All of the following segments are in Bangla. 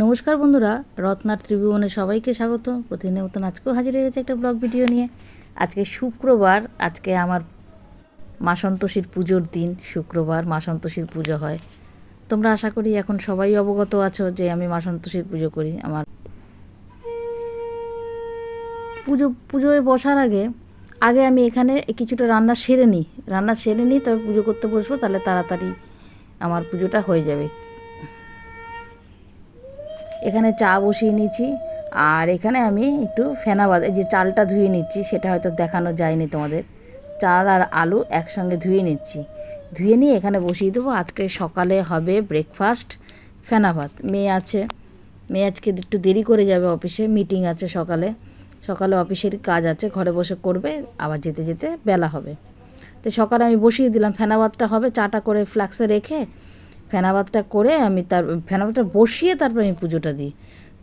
নমস্কার বন্ধুরা, রত্নার ত্রিভুবনে সবাইকে স্বাগত প্রতিদিনের মতন আজকেও হাজির হয়ে গেছে একটা ব্লগ ভিডিও নিয়ে। আজকে শুক্রবার, আজকে আমার মা সন্তোষীর পুজোর দিন, শুক্রবার মা সন্তোষীর পুজো হয়। তোমরা আশা করি এখন সবাই অবগত আছো যে আমি মা সন্তোষীর পুজো করি, আমার পুজো, পুজোয় বসার আগে আগে আমি এখানে কিছুটা রান্না সেরে নিই। রান্না সেরে নিই তবে পুজো করতে বসবো, তাহলে তাড়াতাড়ি আমার পুজোটা হয়ে যাবে। এখানে চা বসিয়ে নিয়েছি। আর এখানে আমি একটু ফেনাবাদ এই যে চালটা ধুয়ে নিচ্ছি, সেটা হয়তো দেখানো যায়নি তোমাদের। চাল আর আলু একসঙ্গে ধুয়ে নিচ্ছি। ধুয়ে নিয়ে এখানে বসিয়ে দেবো। আজকে সকালে হবে ব্রেকফাস্ট ফেনাভাত মেয়ে আছে। মেয়ে আজকে একটু দেরি করে যাবে অফিসে মিটিং আছে সকালে। সকালে অফিসের কাজ আছে, ঘরে বসে করবে, আবার যেতে যেতে বেলা হবে। তো সকালে আমি বসিয়ে দিলাম ফেনাভাতটা হবে। চাটা করে ফ্লাক্সে রেখে ফেনাভাতটা করে আমি তার ফেনাভাতটা বসিয়ে তারপর আমি পুজোটা দিই।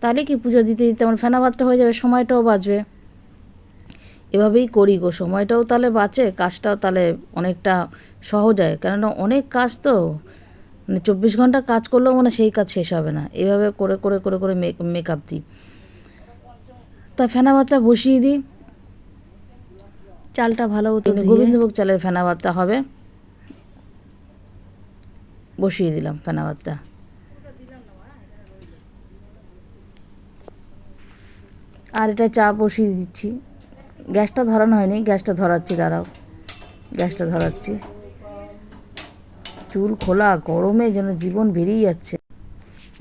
তাহলে কি পুজো দিতে দিতে আমার ফেনাভাতটা হয়ে যাবে সময়টাও বাঁচবে। এভাবেই করি গো সময়টাও তাহলে বাঁচে কাজটাও তাহলে অনেকটা সহজ হয়। কেননা অনেক কাজ তো মানে চব্বিশ ঘণ্টা কাজ করলেও মানে সেই কাজ শেষ হবে না। এভাবে করে করে করে করে মেকআপ দিই। তা ফেনাভাতটা বসিয়ে দিই। চালটা ভালো হতো গোবিন্দভোগ চালের ফেনাভাতটা হবে। বসিয়ে দিলাম ফেনাভাতটা আর এটা চা বসিয়ে দিচ্ছি। গ্যাসটা ধরানো হয়নি, গ্যাসটা ধরাচ্ছি, দাঁড়াও। গ্যাসটা ধরাচ্ছি। চুল খোলা, গরমে যেন জীবন বেরিয়ে যাচ্ছে।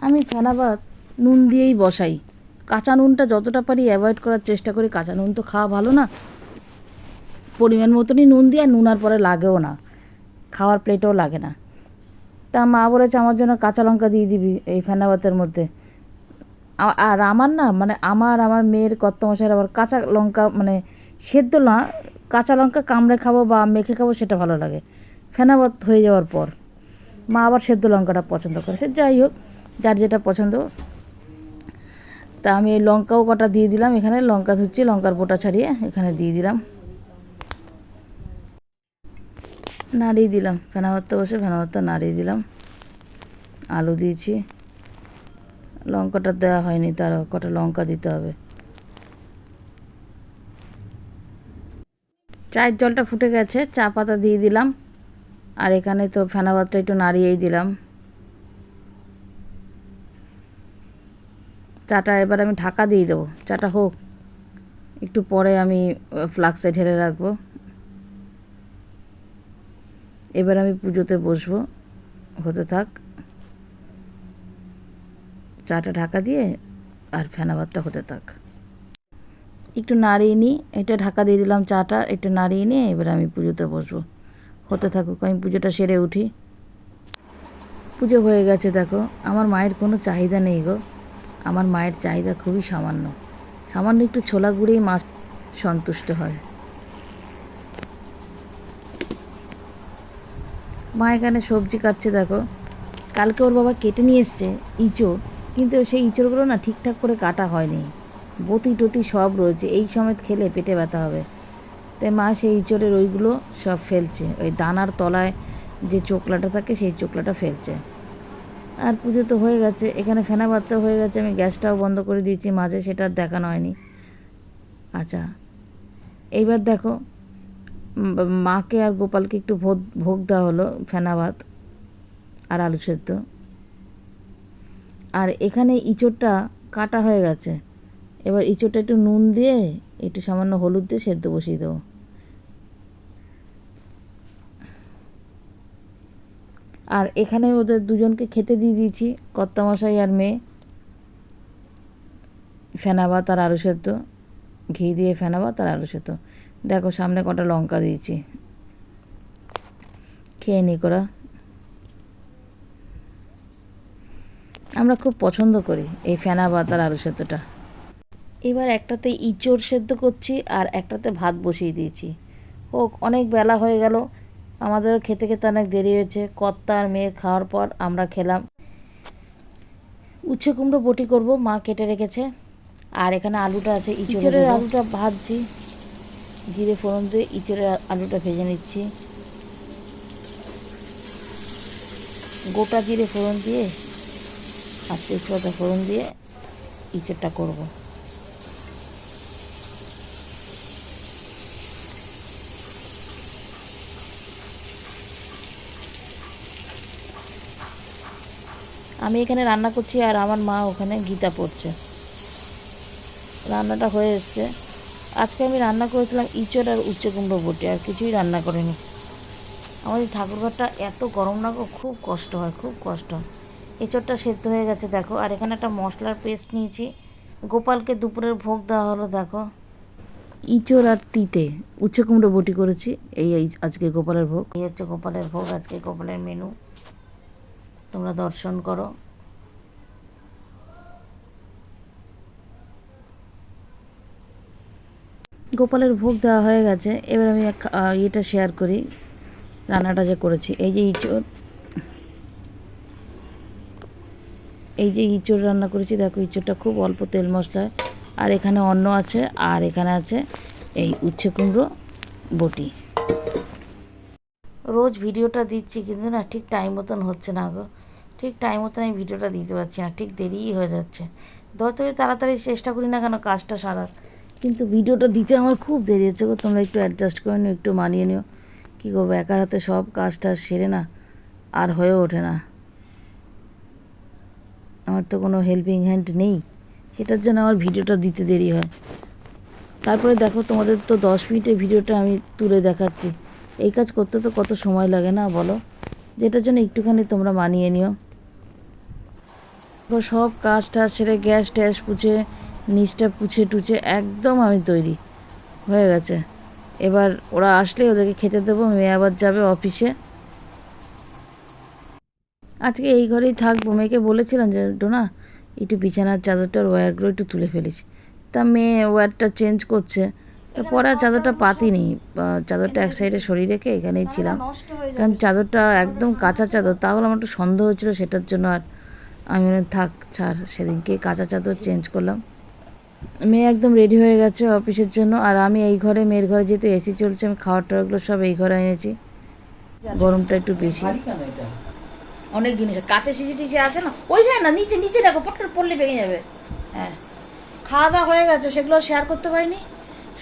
আমি ফেনাভাত নুন দিয়েই বসাই। কাঁচা নুনটা যতটা পারি অ্যাভয়েড করার চেষ্টা করি। কাঁচা নুন তো খাওয়া ভালো না। পরিমাণ মতনই নুন দিয়ে আর নুন আর পরে লাগেও না। খাওয়ার প্লেটেও লাগে না। তা মা বলেছে, আমার জন্য কাঁচা লঙ্কা দিয়ে দিবি এই ফেনাভাতের মধ্যে। আর আমার না মানে আমার আমার মেয়ের কর্তমশাইয়ের আবার কাঁচা লঙ্কা মানে সেদ্ধ না, কাঁচা লঙ্কা কামড়ে খাব বা মেখে খাব সেটা ভালো লাগে। ফেনাভাত হয়ে যাওয়ার পর মা আবার সেদ্ধ লঙ্কাটা পছন্দ করে। সে যাই হোক, যার যেটা পছন্দ। তা আমি লঙ্কাও কটা দিয়ে দিলাম, এখানে লঙ্কা ধুচ্ছি, লঙ্কার বোটা ছাড়িয়ে এখানে দিয়ে দিলাম। নাড়িয়ে দিলাম। ফেনাভাতটা বসে ফেনাভাতটা নাড়িয়ে দিলাম। আলু দিয়েছি। লঙ্কাটা দেওয়া হয়নি, তার কটা লঙ্কা দিতে হবে। চায়ের জলটা ফুটে গেছে, চা পাতা দিয়ে দিলাম। আর এখানে তো ফেনাভাতটা একটু নাড়িয়েই দিলাম। চাটা এবার আমি ঢাকা দিয়ে দেবো। চাটা হোক, একটু পরে আমি ফ্লাক্সে ঢেলে রাখব। এবার আমি পুজোতে বসবো। হতে থাক। চাটা ঢাকা দিয়ে আর ফেনাভাতটা হতে থাক। একটু নাড়িয়ে নিই। এটা ঢাকা দিয়ে দিলাম চাটা, একটু নাড়িয়ে নিয়ে এবার আমি পুজোতে বসবো। হতে থাকুক, আমি পুজোটা সেরে উঠি। পুজো হয়ে গেছে, দেখো। আমার মায়ের কোনো চাহিদা নেই গো। আমার মায়ের চাহিদা খুবই সামান্য। সামান্য একটু ছোলা গুঁড়েই মাছ সন্তুষ্ট হয়। মা এখানে সবজি কাটছে, দেখো। কালকে ওর বাবা কেটে নিয়ে এসছে ইঁচড়, কিন্তু সেই ইঁচড়গুলো না ঠিকঠাক করে কাটা হয়নি। বতি টতি সব রয়েছে, এই সমেত খেলে পেটে ব্যথা হবে। তাই মা সেই ইঁচড়ের ওইগুলো সব ফেলছে। ওই দানার তলায় যে চোকলাটা থাকে, সেই চোকলাটা ফেলছে। আর পুজো তো হয়ে গেছে, এখানে ফেনা ভাতটা হয়ে গেছে, আমি গ্যাসটাও বন্ধ করে দিয়েছি, মাঝে সেটা দেখানো হয়নি। আচ্ছা এইবার দেখো মাকে আর গোপালকে একটু ভোগ ভোগ দেওয়া হলো, ফেনা ভাত আর আলু সেদ্ধ। আর এখানে ইঁচড়টা কাটা হয়ে গেছে। এবার ইঁচড়টা একটু নুন দিয়ে একটু সামান্য হলুদ দিয়ে সেদ্ধ বসিয়ে দেবো। আর এখানে ওদের দুজনকে খেতে দিয়ে দিয়েছি, কর্তামশাই আর মেয়ে। ফেনা ভাত আর আলু সেদ্ধ, ঘি দিয়ে ফেনা ভাত আর আলু সেদ্ধ। দেখো সামনে কটা লঙ্কা দিয়েছি। খেয়ে নি করা। আমরা খুব পছন্দ করি এই ফেনা ভাত আর আলু সেদ্ধটা। এবার একটাতে ইঁচড় সেদ্ধ করছি আর একটাতে ভাত বসিয়ে দিয়েছি। হোক অনেক বেলা হয়ে গেল। আমাদের খেতে খেতে অনেক দেরি হয়েছে। কর্তা আর মেয়ের খাওয়ার পর আমরা খেলাম। উচ্ছে কুমড়ো বটি করব মা কেটে রেখেছে। আর এখানে আলুটা আছে ইঁচড়ের আলুটা ভাজছি। জিরে ফোড়ন দিয়ে ইঁচড়ের আলুটা ভেজে নিচ্ছি। গোটা জিরে ফোড়ন দিয়ে আর তেজপাতা ফোড়ন দিয়ে ইঁচড়টা করব। আমি এখানে রান্না করছি আর আমার মা ওখানে গীতা পড়ছে। রান্নাটা হয়ে এসছে। আজকে আমি রান্না করেছিলাম ইঁচড় আর উচ্চ কুমড়ো বটে, আর কিছুই রান্না করিনি। আমাদের ঠাকুরঘরটা এত গরম না গো, খুব কষ্ট হয়, খুব কষ্ট। এঁচড়টা সেদ্ধ হয়ে গেছে, দেখো। আর এখানে একটা মশলার পেস্ট নিয়েছি। গোপালকে দুপুরের ভোগ দেওয়া হলো, দেখো। ইঁচড় আর তিতে উচ্ছে কুমড়ো বটি করেছি, এই আজকে গোপালের ভোগ। এই হচ্ছে গোপালের ভোগ, আজকে গোপালের মেনু। তোমরা দর্শন করো। গোপালের ভোগ দেওয়া হয়ে গেছে। এবার আমি ইয়েটা শেয়ার করি। রান্নাটা যে করেছি। এই যে ইঁচড়। এই যে ইঁচড় রান্না করেছি, দেখো ইঁচড়টা খুব অল্প তেল মশলায় আর এখানে অন্ন আছে, আর এখানে আছে এই উচ্ছে কুমড়ো বটি। রোজ ভিডিওটা দিচ্ছি, কিন্তু না ঠিক টাইম মতন হচ্ছে না গো। ঠিক টাইম মতন আমি ভিডিওটা দিতে পারছি না, ঠিক দেরিই হয়ে যাচ্ছে। যতই তাড়াতাড়ি চেষ্টা করি না কেন, কাজটা সারার। কিন্তু ভিডিওটা দিতে আমার খুব দেরি হচ্ছে গো। তোমরা একটু অ্যাডজাস্ট করে নিও, একটু মানিয়ে নিও। কী করব, একার হাতে সব কাজটা সেরে না, আর হয়ে ওঠে না। আমার তো কোনো হেল্পিং হ্যান্ড নেই, সেটার জন্য আমার ভিডিওটা দিতে দেরি হয়। তারপরে দেখো, তোমাদের তো দশ মিনিটের ভিডিওটা আমি তুলে দেখাচ্ছি। এই কাজ করতে তো কত সময় লাগে না, বলো? যেটার জন্য একটুখানি তোমরা মানিয়ে নিও। সব কাজ টাজ সেরে গ্যাস ট্যাস পুছে নিচটা পুছে টুছে একদম আমি তৈরি। হয়ে গেছে। এবার ওরা আসলে ওদেরকে খেতে দেবো মেয়ে আবার যাবে অফিসে। আজকে এই ঘরেই থাকব। মেয়েকে বলেছিলাম যে ডোনা একটু বিছানার চাদরটার ওয়্যারগুলো একটু তুলে ফেলিস। তা মেয়ে ওয়্যারটা চেঞ্জ করছে। পরে চাদরটা পাতিনি চাদরটা এক সাইডে সরিয়ে রেখে এখানেই ছিলাম। কারণ চাদরটা একদম কাঁচা চাদর। তাহলে আমার একটু সন্দেহ হচ্ছিল সেটার জন্য আর আমি থাক ছাড় সেদিনকে কাঁচা চাদর চেঞ্জ করলাম। মেয়ে একদম রেডি হয়ে গেছে অফিসের জন্য আর আমি এই ঘরে মেয়ের ঘরে যেহেতু এসি চলছে আমি খাওয়ার টাওয়ারগুলো সব এই ঘরে এনেছি। গরমটা একটু বেশি। অনেক জিনিস। কাঁচের শিশি টিসি আছে না? ওই ওইখানে না নিচে নিচে রাখো পট করে পড়লে ভেঙে যাবে। হ্যাঁ। খাওয়া দাওয়া হয়ে গেছে সেগুলো শেয়ার করতে পারিনি।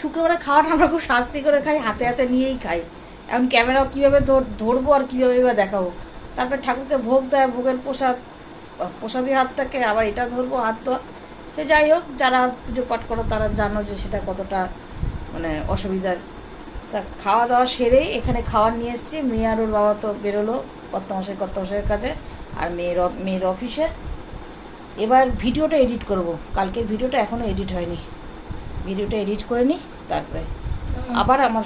শুক্রবারে খাওয়াটা আমরা খুব শাস্তি করে খাই হাতে হাতে নিয়েই খাই। এখন ক্যামেরা কীভাবে ধর- ধরবো আর কীভাবে বা দেখাবো? তারপরে ঠাকুরকে ভোগ দেয় ভোগের প্রসাদ প্রসাদি হাত থেকে আবার এটা ধরবো হাত তো যাই হোক, যারা পুজো পাঠ করো, তারা জানো যে সেটা কতটা মানে অসুবিধার। তা খাওয়া দাওয়া সেরেই এখানে খাওয়ার নিয়ে এসেছি। মেয়ে আর ওর বাবা তো বেরোলো কর্তমশাই কর্তমশাইয়ের কাছে আর মেয়ের মেয়ের অফিসে। এবার ভিডিওটা এডিট করব। কালকের ভিডিওটা এখনও এডিট হয়নি। ভিডিওটা এডিট করে নিই, তারপরে আবার আমার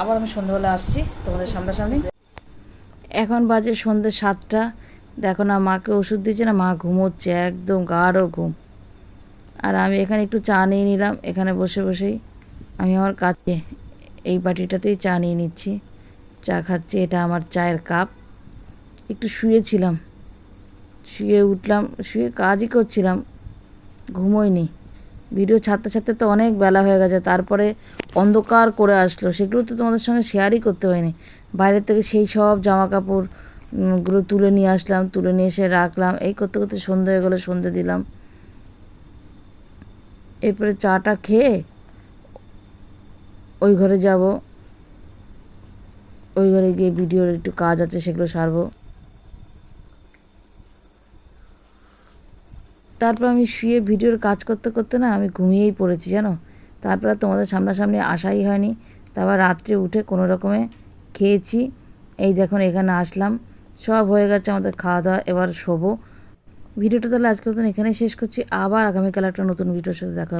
আবার আমি সন্ধ্যাবেলা আসছি তোমাদের সামনাসামনি। এখন বাজে সন্ধ্যে সাতটা। দেখো না, মাকে ওষুধ দিয়েছে না, মা ঘুমোচ্ছে, একদম গাঢ় ঘুম। আর আমি এখানে একটু চা নিয়ে নিলাম। এখানে বসে বসেই আমি আমার কাছে এই বাটিটাতেই চা নিয়ে নিচ্ছি। চা খাচ্ছি, এটা আমার চায়ের কাপ। একটু শুয়েছিলাম। শুয়ে উঠলাম, শুয়ে কাজই করছিলাম। ঘুমোইনি। ভিডিও ছাড়তে ছাড়তে তো অনেক বেলা হয়ে গেছে, তারপরে অন্ধকার করে আসলো। সেগুলো তো তোমাদের সঙ্গে শেয়ারই করতে হয়নি বাইরের থেকে সেই সব জামা কাপড়গুলো তুলে নিয়ে আসলাম, তুলে নিয়ে এসে রাখলাম। এই করতে করতে সন্ধে হয়ে গেলো, সন্ধে দিলাম। এরপরে চাটা খেয়ে ওই ঘরে যাব। ওই ঘরে গিয়ে ভিডিওর একটু কাজ আছে, সেগুলো সারবো। তারপর আমি শুয়ে ভিডিওর কাজ করতে করতে না আমি ঘুমিয়েই পড়েছি, জানো? তারপর তোমাদের সামনাসামনি আসাই হয়নি। তারপর রাত্রে উঠে কোনো রকমে খেয়েছি। এই দেখুন, এখানে আসলাম। সব হয়ে গেছে আমাদের খাওয়া দাওয়া, এবার শোবো। ভিডিওটা তাহলে আজকে মতন এখানে শেষ করছি আবার আগামীকাল একটা নতুন ভিডিওর সাথে দেখা।